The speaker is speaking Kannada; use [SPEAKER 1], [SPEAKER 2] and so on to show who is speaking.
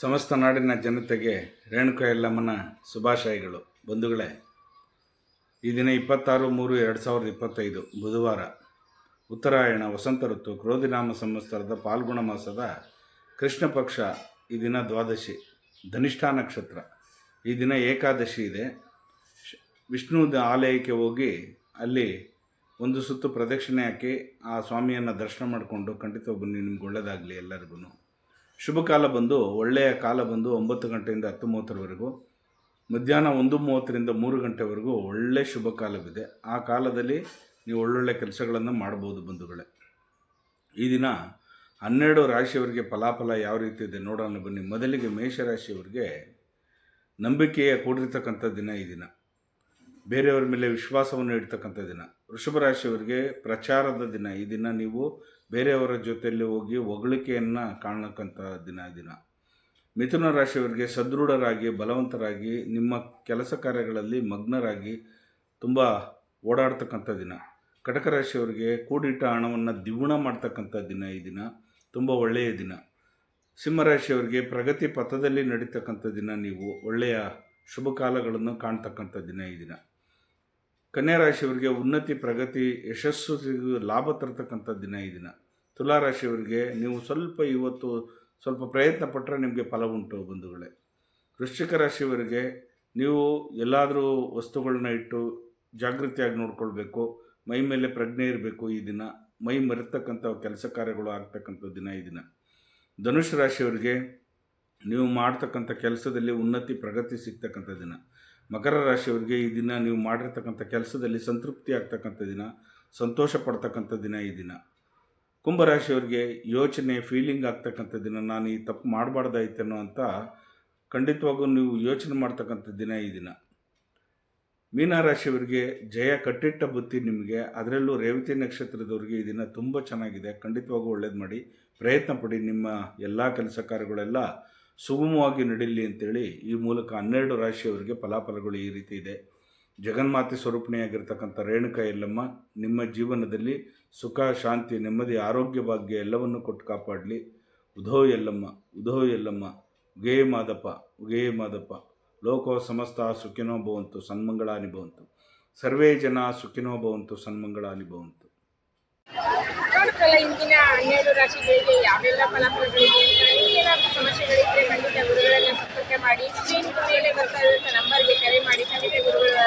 [SPEAKER 1] ಸಮಸ್ತ ನಾಡಿನ ಜನತೆಗೆ ರೇಣುಕಾ ಎಲ್ಲಮ್ಮನ ಶುಭಾಶಯಗಳು. ಬಂಧುಗಳೇ, ಈ ದಿನ ಇಪ್ಪತ್ತಾರು ಮೂರು ಎರಡು ಸಾವಿರದ ಇಪ್ಪತ್ತೈದು ಬುಧವಾರ ಉತ್ತರಾಯಣ, ವಸಂತ ಋತು, ಕ್ರೋಧಿನಾಮ ಸಂವತ್ಸರದ ಪಾಲ್ಗುಣ ಮಾಸದ ಕೃಷ್ಣ ಪಕ್ಷ ಈ ದಿನ ದ್ವಾದಶಿ, ಧನಿಷ್ಠಾ ನಕ್ಷತ್ರ. ಈ ದಿನ ಏಕಾದಶಿ ಇದೆ. ವಿಷ್ಣು ಆಲಯಕ್ಕೆ ಹೋಗಿ ಅಲ್ಲಿ ಒಂದು ಸುತ್ತು ಪ್ರದಕ್ಷಿಣೆ ಹಾಕಿ ಆ ಸ್ವಾಮಿಯನ್ನು ದರ್ಶನ ಮಾಡಿಕೊಂಡು ಖಂಡಿತ ಬನ್ನಿ ನಿಮ್ಗೆ ಒಳ್ಳೆಯದಾಗಲಿ ಎಲ್ಲರಿಗೂ ಶುಭ ಕಾಲ ಬಂದು, ಒಳ್ಳೆಯ ಕಾಲ ಬಂದು ಒಂಬತ್ತು ಗಂಟೆಯಿಂದ ಹತ್ತು ಮೂವತ್ತರವರೆಗೂ, ಮಧ್ಯಾಹ್ನ ಒಂದು ಮೂವತ್ತರಿಂದ ಮೂರು ಗಂಟೆವರೆಗೂ ಒಳ್ಳೆ ಶುಭ ಕಾಲವಿದೆ. ಆ ಕಾಲದಲ್ಲಿ ನೀವು ಒಳ್ಳೊಳ್ಳೆ ಕೆಲಸಗಳನ್ನು ಮಾಡ್ಬೋದು ಬಂಧುಗಳೇ. ಈ ದಿನ ಹನ್ನೆರಡು ರಾಶಿಯವರಿಗೆ ಫಲಾಫಲ ಯಾವ ರೀತಿ ಇದೆ ನೋಡೋಣ ಬನ್ನಿ. ಮೊದಲಿಗೆ ಮೇಷರಾಶಿಯವರಿಗೆ ನಂಬಿಕೆಯ ಕೂಡಿರ್ತಕ್ಕಂಥ ದಿನ ಈ ದಿನ. ಬೇರೆಯವರ ಮೇಲೆ ವಿಶ್ವಾಸವನ್ನು ಇಡ್ತಕ್ಕಂಥ ದಿನ. ವೃಷಭ ರಾಶಿಯವರಿಗೆ ಪ್ರಚಾರದ ದಿನ. ಈ ದಿನ ನೀವು ಬೇರೆಯವರ ಜೊತೆಯಲ್ಲಿ ಹೋಗಿ ಹೊಗಳಿಕೆಯನ್ನು ಕಾಣಕ್ಕಂಥ ದಿನ ದಿನ. ಮಿಥುನ ರಾಶಿಯವರಿಗೆ ಸದೃಢರಾಗಿ, ಬಲವಂತರಾಗಿ, ನಿಮ್ಮ ಕೆಲಸ ಕಾರ್ಯಗಳಲ್ಲಿ ಮಗ್ನರಾಗಿ ತುಂಬ ಓಡಾಡ್ತಕ್ಕಂಥ ದಿನ. ಕಟಕ ರಾಶಿಯವರಿಗೆ ಕೂಡಿಟ್ಟ ಹಣವನ್ನು ದ್ವಿಗುಣ ಮಾಡ್ತಕ್ಕಂಥ ದಿನ ಈ ದಿನ. ತುಂಬ ಒಳ್ಳೆಯ ದಿನ. ಸಿಂಹರಾಶಿಯವರಿಗೆ ಪ್ರಗತಿ ಪಥದಲ್ಲಿ ನಡೀತಕ್ಕಂಥ ದಿನ ನೀವು. ಒಳ್ಳೆಯ ಶುಭ ಕಾಲಗಳನ್ನು ಕಾಣ್ತಕ್ಕಂಥ ದಿನ ಈ ದಿನ. ಕನ್ಯಾ ರಾಶಿಯವರಿಗೆ ಉನ್ನತಿ, ಪ್ರಗತಿ ಯಶಸ್ಸು ಲಾಭ ತರ್ತಕ್ಕಂಥ ದಿನ ಈ ದಿನ. ತುಲಾ ರಾಶಿಯವರಿಗೆ ನೀವು ಸ್ವಲ್ಪ ಇವತ್ತು ಸ್ವಲ್ಪ ಪ್ರಯತ್ನ ಪಟ್ಟರೆ ನಿಮಗೆ ಫಲ ಉಂಟು ಬಂಧುಗಳೇ. ವೃಶ್ಚಿಕ ರಾಶಿಯವರಿಗೆ ನೀವು ಎಲ್ಲಾದರೂ ವಸ್ತುಗಳನ್ನ ಇಟ್ಟು ಜಾಗೃತಿಯಾಗಿ ನೋಡ್ಕೊಳ್ಬೇಕು, ಮೈ ಮೇಲೆ ಪ್ರಜ್ಞೆ ಇರಬೇಕು ಈ ದಿನ, ಮೈ ಮರೆತಕ್ಕಂಥ ಕೆಲಸ ಕಾರ್ಯಗಳು ಆಗ್ತಕ್ಕಂಥ ದಿನ ಈ ದಿನ. ಧನುಷ್ ರಾಶಿಯವರಿಗೆ ನೀವು ಮಾಡ್ತಕ್ಕಂಥ ಕೆಲಸದಲ್ಲಿ ಉನ್ನತಿ, ಪ್ರಗತಿ ಸಿಗ್ತಕ್ಕಂಥ ದಿನ. ಮಕರ ರಾಶಿಯವರಿಗೆ ಈ ದಿನ ನೀವು ಮಾಡಿರ್ತಕ್ಕಂಥ ಕೆಲಸದಲ್ಲಿ ಸಂತೃಪ್ತಿ ಆಗ್ತಕ್ಕಂಥ ದಿನ, ಸಂತೋಷ ಪಡ್ತಕ್ಕಂಥ ದಿನ ಈ ದಿನ. ಕುಂಭರಾಶಿಯವರಿಗೆ ಯೋಚನೆ ಫೀಲಿಂಗ್ ಆಗ್ತಕ್ಕಂಥ ದಿನ, ನಾನು ಈ ತಪ್ಪು ಮಾಡಬಾರ್ದಾಯ್ತೇನೋ ಅಂತ ಖಂಡಿತವಾಗೂ ನೀವು ಯೋಚನೆ ಮಾಡ್ತಕ್ಕಂಥ ದಿನ ಈ ದಿನ. ಮೀನರಾಶಿಯವರಿಗೆ ಜಯ ಕಟ್ಟಿಟ್ಟ ಬುತ್ತಿ ನಿಮಗೆ, ಅದರಲ್ಲೂ ರೇವತಿ ನಕ್ಷತ್ರದವರಿಗೆ ಈ ದಿನ ತುಂಬ ಚೆನ್ನಾಗಿದೆ. ಖಂಡಿತವಾಗೂ ಒಳ್ಳೇದು ಮಾಡಿ. ಪ್ರಯತ್ನ ಪಡಿ. ನಿಮ್ಮ ಎಲ್ಲ ಕೆಲಸ ಕಾರ್ಯಗಳೆಲ್ಲ ಸುಗಮವಾಗಿ ನಡೀಲಿ ಅಂತೇಳಿ ಈ ಮೂಲಕ ಹನ್ನೆರಡು ರಾಶಿಯವರಿಗೆ ಫಲಾಫಲಗಳು ಈ ರೀತಿ ಇದೆ. ಜಗನ್ಮಾತೆ ಸ್ವರೂಪಣೆಯಾಗಿರ್ತಕ್ಕಂಥ ರೇಣುಕಾ ಎಲ್ಲಮ್ಮ ನಿಮ್ಮ ಜೀವನದಲ್ಲಿ ಸುಖ, ಶಾಂತಿ, ನೆಮ್ಮದಿ, ಆರೋಗ್ಯ ಭಾಗ್ಯ ಎಲ್ಲವನ್ನು ಕೊಟ್ಟು ಕಾಪಾಡಲಿ. ಉಧೋ ಎಲ್ಲಮ್ಮ ಉಧೋ ಎಲ್ಲಮ್ಮ ಉಗೇ ಮಾದಪ್ಪ ಉಗೇ ಮಾದಪ್ಪ. ಲೋಕೋ ಸಮಸ್ತ ಸುಖಿನೋ ಭವಂತು, ಸನ್ಮಂಗಳಾನಿ ಭವಂತು. ಸರ್ವೇ ಜನ ಸುಖಿನೋ ಭವಂತು, ಸನ್ಮಂಗಳಾನಿ ಭವಂತು.
[SPEAKER 2] ಇಂದಿನ ಹನ್ನೆರಡು ರಾಶಿಗಳಿಗೆ ಯಾವೆಲ್ಲ ಏನಾದ್ರು ಸಮಸ್ಯೆಗಳಿದ್ರೆ ಖಂಡಿತ ಗುರುಗಳನ್ನ ಸಂಪರ್ಕ ಮಾಡಿ. ಸ್ಕ್ರೀನ್ ಮೇಲೆ ಬರ್ತಾ ಇರುವಂಥ ನಂಬರ್ಗೆ ಕರೆ ಮಾಡಿ. ಖಂಡಿತ ಗುರುಗಳ